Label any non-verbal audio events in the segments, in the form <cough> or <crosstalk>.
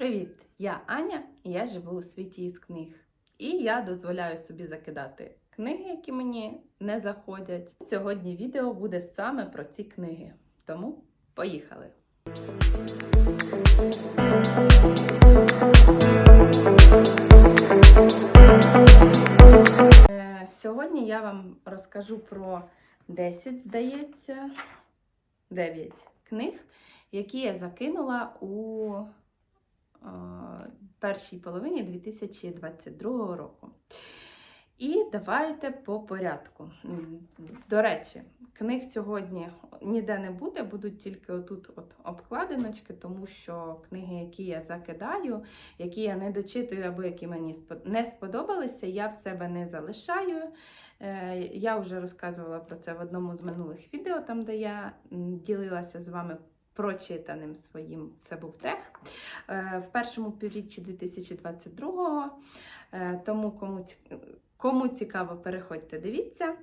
Привіт! Я Аня і я живу у світі із книг. І я дозволяю собі закидати книги, які мені не заходять. Сьогодні відео буде саме про ці книги. Тому поїхали! Е, Сьогодні я вам розкажу про 10, здається, 9 книг, які я закинула у першій половині 2022 року. І давайте по порядку. До речі, книг сьогодні ніде не буде, будуть тільки отут от обкладиночки, тому що книги, які я закидаю, які я не дочитую або які мені не сподобалися, я в себе не залишаю. Е, Я вже розказувала про це в одному з минулих відео, там де я ділилася з вами прочитаним своїм. Це був тех. Е, В першому півріччі 2022-го. Е, Тому кому, кому цікаво, переходьте, дивіться.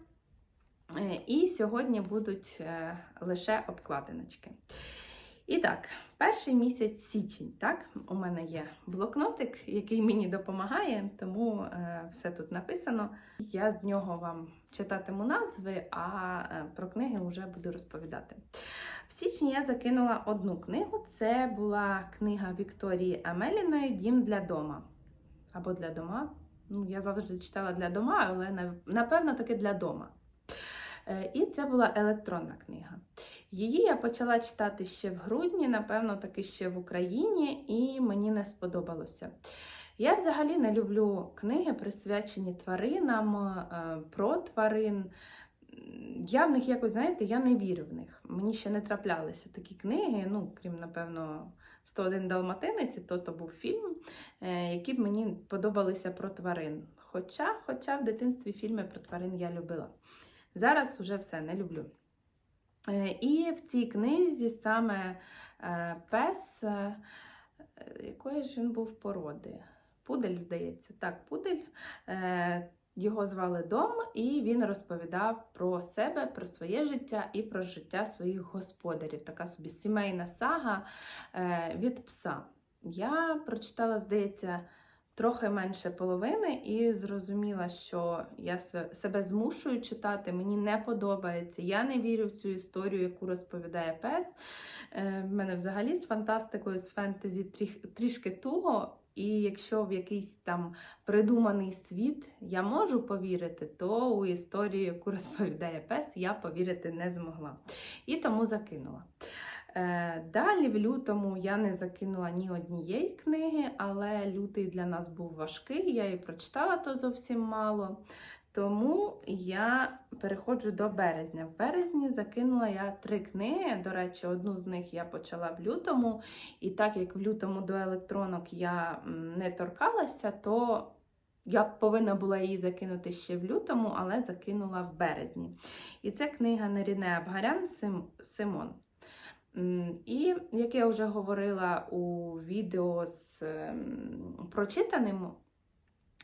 Е, І сьогодні будуть лише обкладиночки. І так, перший місяць січень. Так, у мене є блокнотик, який мені допомагає, тому е, все тут написано. Я з нього вам читатиму назви, а е, про книги вже буду розповідати. В січні я закинула одну книгу. Це була книга Вікторії Амеліної Дім для дома. Або для дома. Ну, я завжди читала для дома, але напевно таки для дома. Е, І це була електронна книга. Її я почала читати ще в грудні, напевно, таки ще в Україні, і мені не сподобалося. Я взагалі не люблю книги, присвячені тваринам, е, про тварин. Я в них якось, знаєте, я не вірю в них. Мені ще не траплялися такі книги, ну, крім, напевно, 101 Далматинець, то то був фільм, е, які б мені подобалися про тварин. Хоча, хоча в дитинстві фільми про тварин я любила. Зараз уже все не люблю. Е, І в цій книзі саме е, пес, е, якої ж він був породи? Пудель, здається. Так, пудель. Його звали Дом, і він розповідав про себе, про своє життя і про життя своїх господарів. Така собі сімейна сага від пса. Я прочитала, здається, трохи менше половини і зрозуміла, що я себе змушую читати, мені не подобається. Я не вірю в цю історію, яку розповідає пес. Е, В мене взагалі з фантастикою, з фентезі трішки туго. І якщо в якийсь там придуманий світ я можу повірити, то у історію, яку <laughs> розповідає пес, я повірити не змогла. І тому закинула. Е, Далі в лютому я не закинула ні однієї книги, але лютий для нас був важкий. Я її прочитала то зовсім мало. Тому я переходжу до березня. В березні закинула я три книги. До речі, одну з них я почала в лютому. І так як в лютому до електронок я не торкалася, то я повинна була її закинути ще в лютому, але закинула в березні. І це книга Неріне Абгарян Симон. І як я вже говорила у відео з ем, прочитаним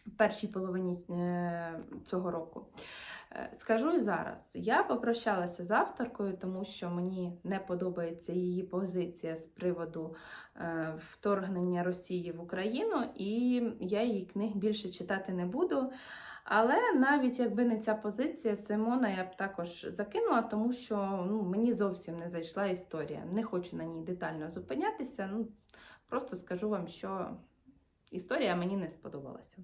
в першій половині е, цього року, е, скажу і зараз: я попрощалася з авторкою, тому що мені не подобається її позиція з приводу е, вторгнення Росії в Україну, і я її книг більше читати не буду. Але навіть якби не ця позиція Симона, я б також закинула, тому що ну, мені зовсім не зайшла історія. Не хочу на ній детально зупинятися. Ну, просто скажу вам, що історія мені не сподобалася.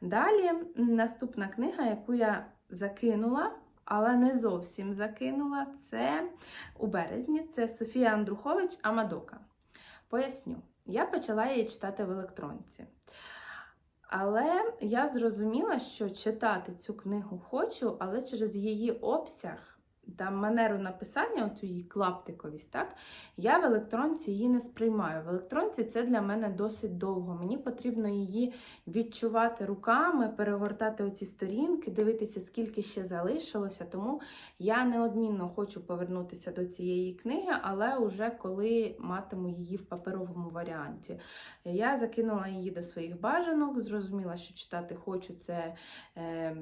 Далі наступна книга, яку я закинула, але не зовсім закинула, це у березні. Це Софія Андрухович Амадока. Поясню, я почала її читати в електронці. Але я зрозуміла, що читати цю книгу хочу, але через її обсяг та манеру написання, оцю її клаптиковість, так, я в електронці її не сприймаю. В електронці це для мене досить довго. Мені потрібно її відчувати руками, перегортати оці сторінки, дивитися, скільки ще залишилося. Тому я неодмінно хочу повернутися до цієї книги, але вже коли матиму її в паперовому варіанті. Я закинула її до своїх бажанок, зрозуміла, що читати хочу. Це е,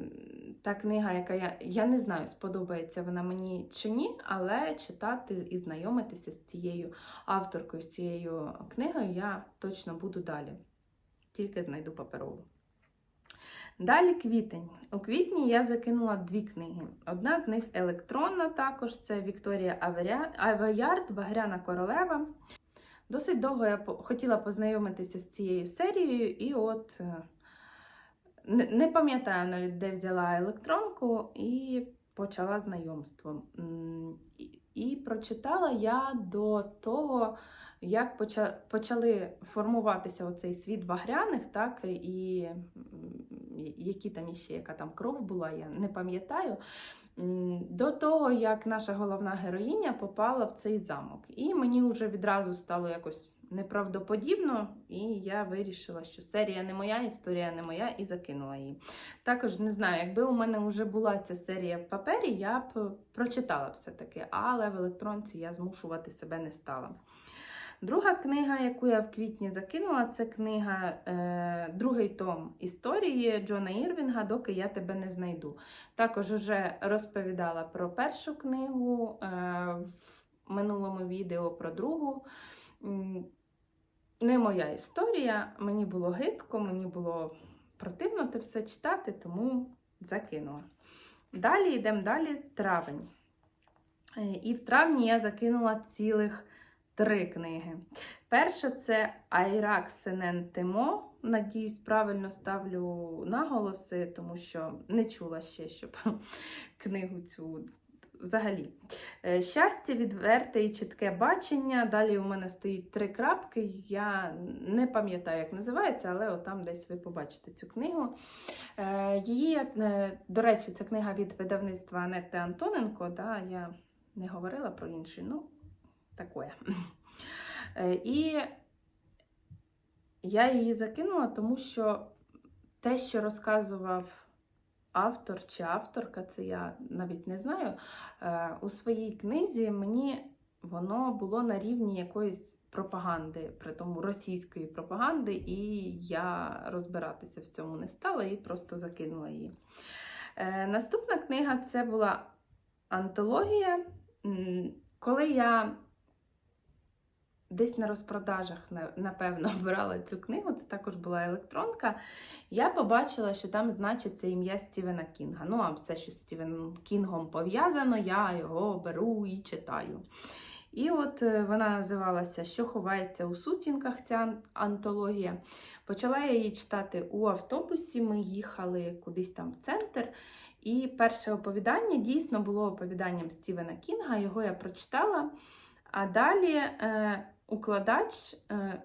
та книга, яка я, я не знаю, сподобається вона мені мені чи ні, але читати і знайомитися з цією авторкою, з цією книгою я точно буду далі. Тільки знайду паперову. Далі квітень. У квітні я закинула дві книги. Одна з них електронна, також це Вікторія Авеярд, Багряна королева. Досить довго я хотіла познайомитися з цією серією, і от е, не пам'ятаю навіть, де взяла електронку і почала знайомство. І, прочитала я до того, як почали формуватися оцей світ багряних, так, і які там іще, яка там кров була, я не пам'ятаю. До того, як наша головна героїня попала в цей замок. І мені вже відразу стало якось неправдоподібно, і я вирішила, що серія не моя, історія не моя, і закинула її. Також не знаю, якби у мене вже була ця серія в папері, я б прочитала все-таки, але в електронці я змушувати себе не стала. Друга книга, яку я в квітні закинула, це книга е, другий том історії Джона Ірвінга, доки я тебе не знайду. Також вже розповідала про першу книгу е, в минулому відео про другу. Не моя історія, мені було гидко, мені було противно те все читати, тому закинула. Далі йдемо далі травень. Е, І в травні я закинула цілих три книги. Перша це Айрак Сенен Тимо. Надіюсь, правильно ставлю наголоси, тому що не чула ще, щоб <laughs> книгу цю взагалі. Е, Щастя, відверте і чітке бачення. Далі у мене стоїть три крапки. Я не пам'ятаю, як називається, але отам десь ви побачите цю книгу. Е, Її, е, до речі, це книга від видавництва Анетти Антоненко. Да, я не говорила про інший, ну, таке. І я її закинула, тому що те, що розказував автор чи авторка, це я навіть не знаю, е, у своїй книзі мені воно було на рівні якоїсь пропаганди, при тому російської пропаганди, і я розбиратися в цьому не стала і просто закинула її. Е, Наступна книга це була антологія. Коли я десь на розпродажах, напевно, <laughs> брала цю книгу, це також була електронка, я побачила, що там значиться ім'я Стівена Кінга. Ну, а все, що з Стівеном Кінгом пов'язано, я його беру і читаю. І от е, вона називалася Що ховається у сутінках, ця антологія. Почала я її читати у автобусі. Ми їхали кудись там в центр. І перше оповідання дійсно було оповіданням Стівена Кінга, його я прочитала. А далі е, укладач, е,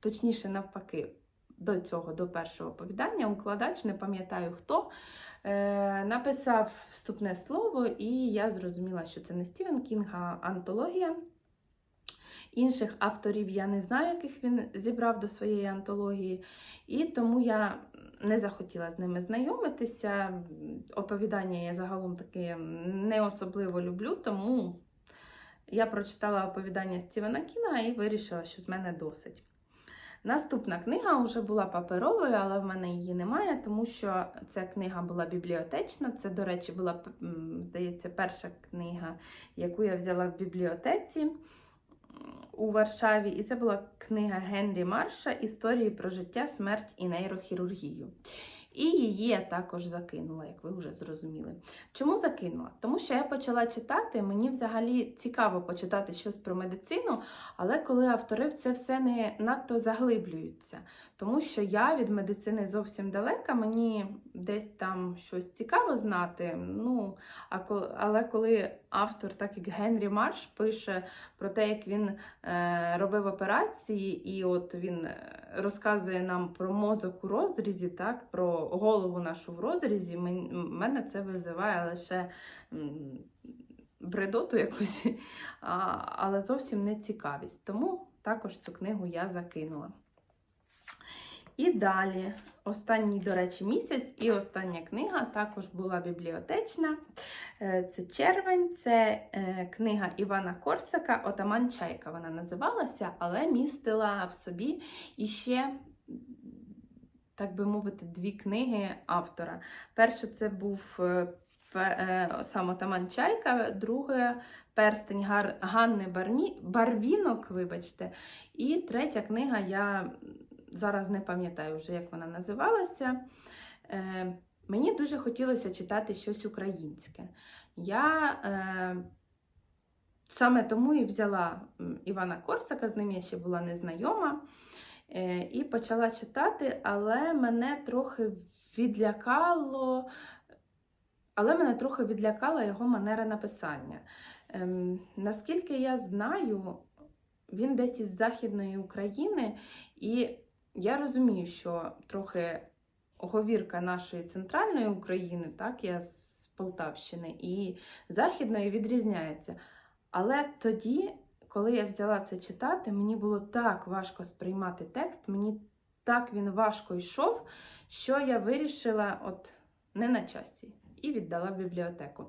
точніше, навпаки, до цього, до першого оповідання, укладач, не пам'ятаю хто, е, написав вступне слово, і я зрозуміла, що це не Стівен Кінг, а антологія. Інших авторів я не знаю, яких він зібрав до своєї антології, і тому я не захотіла з ними знайомитися. Оповідання я загалом таки не особливо люблю, тому я прочитала оповідання Стівена Кіна і вирішила, що з мене досить. Наступна книга вже була паперовою, але в мене її немає, тому що ця книга була бібліотечна. Це, до речі, була, здається, перша книга, яку я взяла в бібліотеці у Варшаві. І це була книга Генрі Марша Історії про життя, смерть і нейрохірургію. І її я також закинула, як ви вже зрозуміли. Чому закинула? Тому що я почала читати, мені взагалі цікаво почитати щось про медицину, але коли автори в це все не надто заглиблюються. Тому що я від медицини зовсім далека, мені десь там щось цікаво знати. Ну, а ко- але коли автор, так як Генрі Марш, пише про те, як він е, робив операції, і от він е, розказує нам про мозок у розрізі, так, про голову нашу в розрізі, мен- мене це визиває лише бредоту якусь, <laughs> але зовсім не цікавість. Тому також цю книгу я закинула. І далі, останній, до речі, місяць, і остання книга також була бібліотечна. Е, Це червень, це е, книга Івана Корсака, Отаман Чайка вона називалася, але містила в собі іще, так би мовити, дві книги автора. Перша це був е, сам отаман Чайка, друге перстень Ганни Бармі... Барвінок, вибачте. І третя книга, я зараз не пам'ятаю вже, як вона називалася. Е, мені дуже хотілося читати щось українське. Я е, саме тому і взяла Івана Корсака, з ним я ще була незнайома, е, і почала читати, але мене трохи відлякало. Але мене трохи відлякала його манера написання. Ем, наскільки я знаю, він десь із Західної України, і я розумію, що трохи оговірка нашої центральної України, так, я з Полтавщини, і Західної відрізняється. Але тоді, коли я взяла це читати, мені було так важко сприймати текст, мені так він важко йшов, що я вирішила, от не на часі, і віддала в бібліотеку.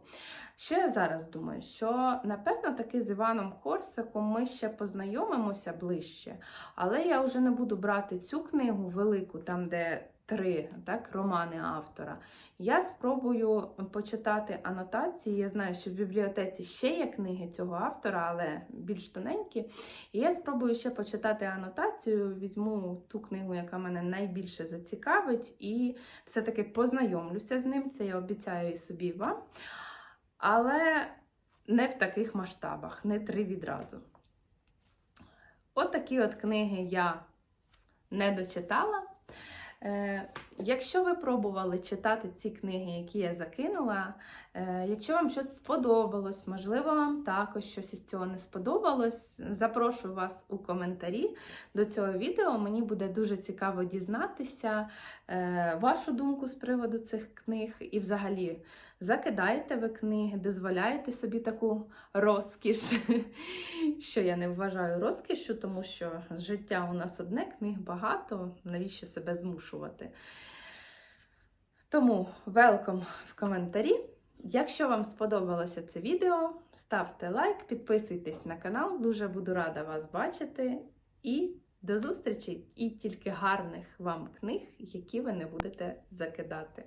Що я зараз думаю? Що напевно таки з Іваном Корсаком ми ще познайомимося ближче, але я вже не буду брати цю книгу велику, там де три так, романи автора. Я спробую почитати анотації. Я знаю, що в бібліотеці ще є книги цього автора, але більш тоненькі. І я спробую ще почитати анотацію, візьму ту книгу, яка мене найбільше зацікавить, і все-таки познайомлюся з ним. Це я обіцяю і собі вам. Але не в таких масштабах, не три відразу. От такі от книги я не дочитала. Е, якщо ви пробували читати ці книги, які я закинула, е, якщо вам щось сподобалось, можливо, вам також щось із цього не сподобалось, запрошую вас у коментарі до цього відео. Мені буде дуже цікаво дізнатися е, вашу думку з приводу цих книг і взагалі закидаєте ви книги, дозволяєте собі таку розкіш, <laughs> що я не вважаю розкішю, тому що життя у нас одне, книг багато, навіщо себе змушувати. Тому велком в коментарі. Якщо вам сподобалося це відео, ставте лайк, підписуйтесь на канал, дуже буду рада вас бачити. І до зустрічі! І тільки гарних вам книг, які ви не будете закидати.